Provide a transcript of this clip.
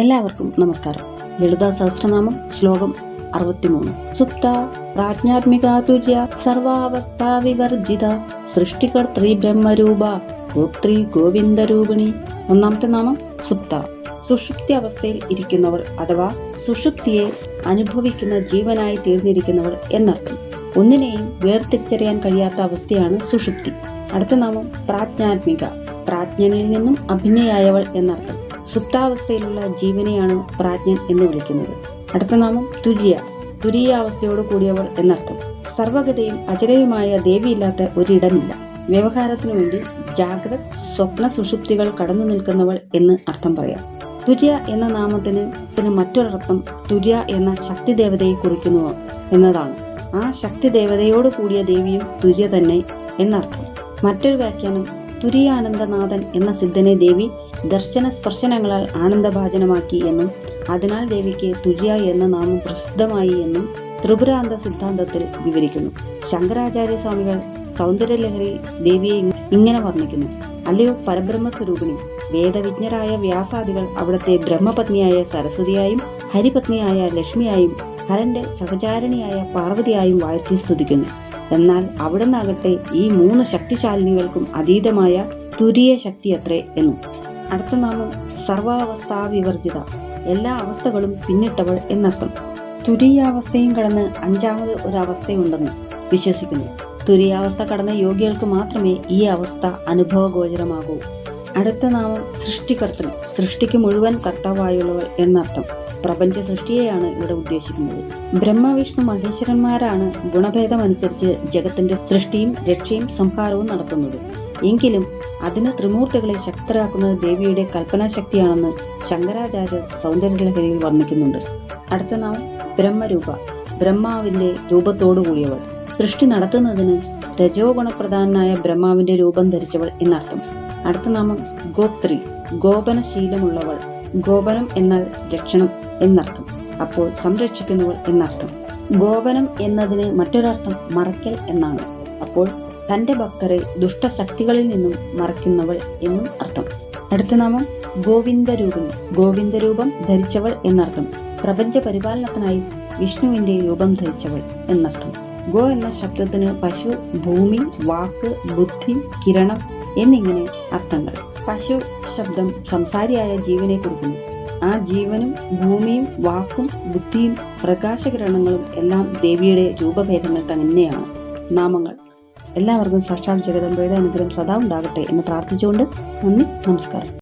എല്ലാവർക്കും നമസ്കാരം. ലളിതാ സഹസ്രനാമം ശ്ലോകം അറുപത്തിമൂന്ന്. സുപ്ത പ്രാജ്ഞാത്മികാതുര്യ സർവാവസ്ഥാ വിവർജിത സൃഷ്ടികർത്തൃ ബ്രഹ്മരൂപ ഗോപ്ത്രി ഗോവിന്ദരൂപിണി ഒന്നാമത്തെ നാമം സുപ്ത. സുഷുപ്തി അവസ്ഥയിൽ ഇരിക്കുന്നവൾ അഥവാ സുഷുപ്തിയെ അനുഭവിക്കുന്ന ജീവനായി തീർന്നിരിക്കുന്നവൾ എന്നർത്ഥം. ഒന്നിനെയും വേർതിരിച്ചറിയാൻ കഴിയാത്ത അവസ്ഥയാണ് സുഷുപ്തി. അടുത്ത നാമം പ്രാജ്ഞാത്മിക. പ്രാജ്ഞനിൽ നിന്നും അഭിനയായവൾ എന്നർത്ഥം. സുപ്താവസ്ഥയിലുള്ള ജീവനെയാണ് പ്രാജ്ഞൻ എന്ന് വിളിക്കുന്നത്. അടുത്ത നാമം തുരിയ. തുരിയാവസ്ഥയോട് കൂടിയവൾ എന്നർത്ഥം. സർവഗതയും അചരയുമായ ദേവിയില്ലാത്ത ഒരിടമില്ല. വ്യവഹാരത്തിനു വേണ്ടി ജാഗ്രത് സ്വപ്ന സുഷുപ്തികൾ കടന്നു നിൽക്കുന്നവൾ എന്ന് അർത്ഥം പറയാം. തുര്യ എന്ന നാമത്തിന് പിന്നെ മറ്റൊരർത്ഥം തുര്യ എന്ന ശക്തി ദേവതയെ കുറിക്കുന്നു എന്നതാണ്. ആ ശക്തി ദേവതയോട് കൂടിയ ദേവിയും തുര്യ തന്നെ എന്നർത്ഥം. മറ്റൊരു വ്യാഖ്യാനം തുരിയാനന്ദനാഥൻ എന്ന സിദ്ധനെ ദേവി ദർശന സ്പർശനങ്ങളാൽ ആനന്ദഭാജനമാക്കി എന്നും അതിനാൽ ദേവിക്ക് തുര്യ എന്ന നാമം പ്രസിദ്ധമായി എന്നും ത്രിപുരാന്ത സിദ്ധാന്തത്തിൽ വിവരിക്കുന്നു. ശങ്കരാചാര്യ സ്വാമികൾ സൗന്ദര്യലഹരി ദേവിയെ ഇങ്ങനെ വർണിക്കുന്നു. അല്ലയോ പരബ്രഹ്മ സ്വരൂപിണി വേദവിജ്ഞരായ വ്യാസാദികൾ അവിടുത്തെ ബ്രഹ്മപത്നിയായ സരസ്വതിയായും ഹരിപത്നിയായ ലക്ഷ്മിയായും ഹരന്റെ സഹചാരിണിയായ പാർവതിയായും വാഴ്ത്തി സ്തുതിക്കുന്നു. എന്നാൽ അവിടുന്നാകട്ടെ ഈ മൂന്ന് ശക്തിശാലിനികൾക്കും അതീതമായ തുരിയ ശക്തി അത്രേ എന്ന്. അടുത്ത നാമം സർവാവസ്ഥാ വിവർജിത എല്ലാ അവസ്ഥകളും പിന്നിട്ടവൾ എന്നർത്ഥം. തുരീയാവസ്ഥയും കടന്ന് അഞ്ചാമത് ഒരവസ്ഥയുണ്ടെന്ന് വിശ്വസിക്കുന്നു. തുരിയാവസ്ഥ കടന്ന യോഗികൾക്ക് മാത്രമേ ഈ അവസ്ഥ അനുഭവഗോചരമാകൂ. അടുത്ത നാമം സൃഷ്ടികർത്തൃ സൃഷ്ടിക്ക് മുഴുവൻ കർത്താവായുള്ളവൾ എന്നർത്ഥം. പ്രപഞ്ച സൃഷ്ടിയെയാണ് ഇവിടെ ഉദ്ദേശിക്കുന്നത്. ബ്രഹ്മവിഷ്ണു മഹേശ്വരന്മാരാണ് ഗുണഭേദമനുസരിച്ച് ജഗത്തിന്റെ സൃഷ്ടിയും രക്ഷയും സംഹാരവും നടത്തുന്നത്. എങ്കിലും അതിന് ത്രിമൂർത്തികളെ ശക്തരാക്കുന്നത് ദേവിയുടെ കൽപ്പനാശക്തിയാണെന്ന് ശങ്കരാചാര്യർ സൗന്ദര്യലഹരിയിൽ വർണിക്കുന്നുണ്ട്. അടുത്ത നാം ബ്രഹ്മരൂപ ബ്രഹ്മാവിന്റെ രൂപത്തോടു കൂടിയവൾ സൃഷ്ടി നടത്തുന്നതിന് രജോ ഗുണപ്രധാനായ ബ്രഹ്മാവിന്റെ രൂപം ധരിച്ചവൾ എന്നർത്ഥം. അടുത്ത നാമം ഗോപ്ത്രി ഗോപനശീലമുള്ളവൾ. ഗോപനം എന്നാൽ രക്ഷണം. എന്നർത്ഥം. അപ്പോൾ സംരക്ഷിക്കുന്നവർ എന്നർത്ഥം. ഗോപനം എന്നതിന് മറ്റൊരർത്ഥം മറയ്ക്കൽ എന്നാണ്. അപ്പോൾ തന്റെ ഭക്തരെ ദുഷ്ടശക്തികളിൽ നിന്നും മറയ്ക്കുന്നവൾ എന്നും അർത്ഥം. അടുത്ത നാമം ഗോവിന്ദരൂപിണി ഗോവിന്ദരൂപം ധരിച്ചവൾ എന്നർത്ഥം. പ്രപഞ്ച പരിപാലനത്തിനായി വിഷ്ണുവിന്റെ രൂപം ധരിച്ചവൾ എന്നർത്ഥം. ഗോ എന്ന ശബ്ദത്തിന് പശു ഭൂമി വാക്ക് ബുദ്ധി കിരണം എന്നിങ്ങനെ അർത്ഥങ്ങൾ. പശു ശബ്ദം സംസാരിയായ ജീവനെ കുറിക്കുന്നു. ആ ജീവനും ഭൂമിയും വാക്കും ബുദ്ധിയും പ്രകാശകിരണങ്ങളും എല്ലാം ദേവിയുടെ രൂപഭേദങ്ങൾ തന്നെയാണ് നാമങ്ങൾ. എല്ലാവർക്കും സാക്ഷാൽ ജഗദമ്പയുടെ അനുഗ്രഹം സദാ ഉണ്ടാകട്ടെ എന്ന് പ്രാർത്ഥിച്ചുകൊണ്ട് നന്ദി നമസ്കാരം.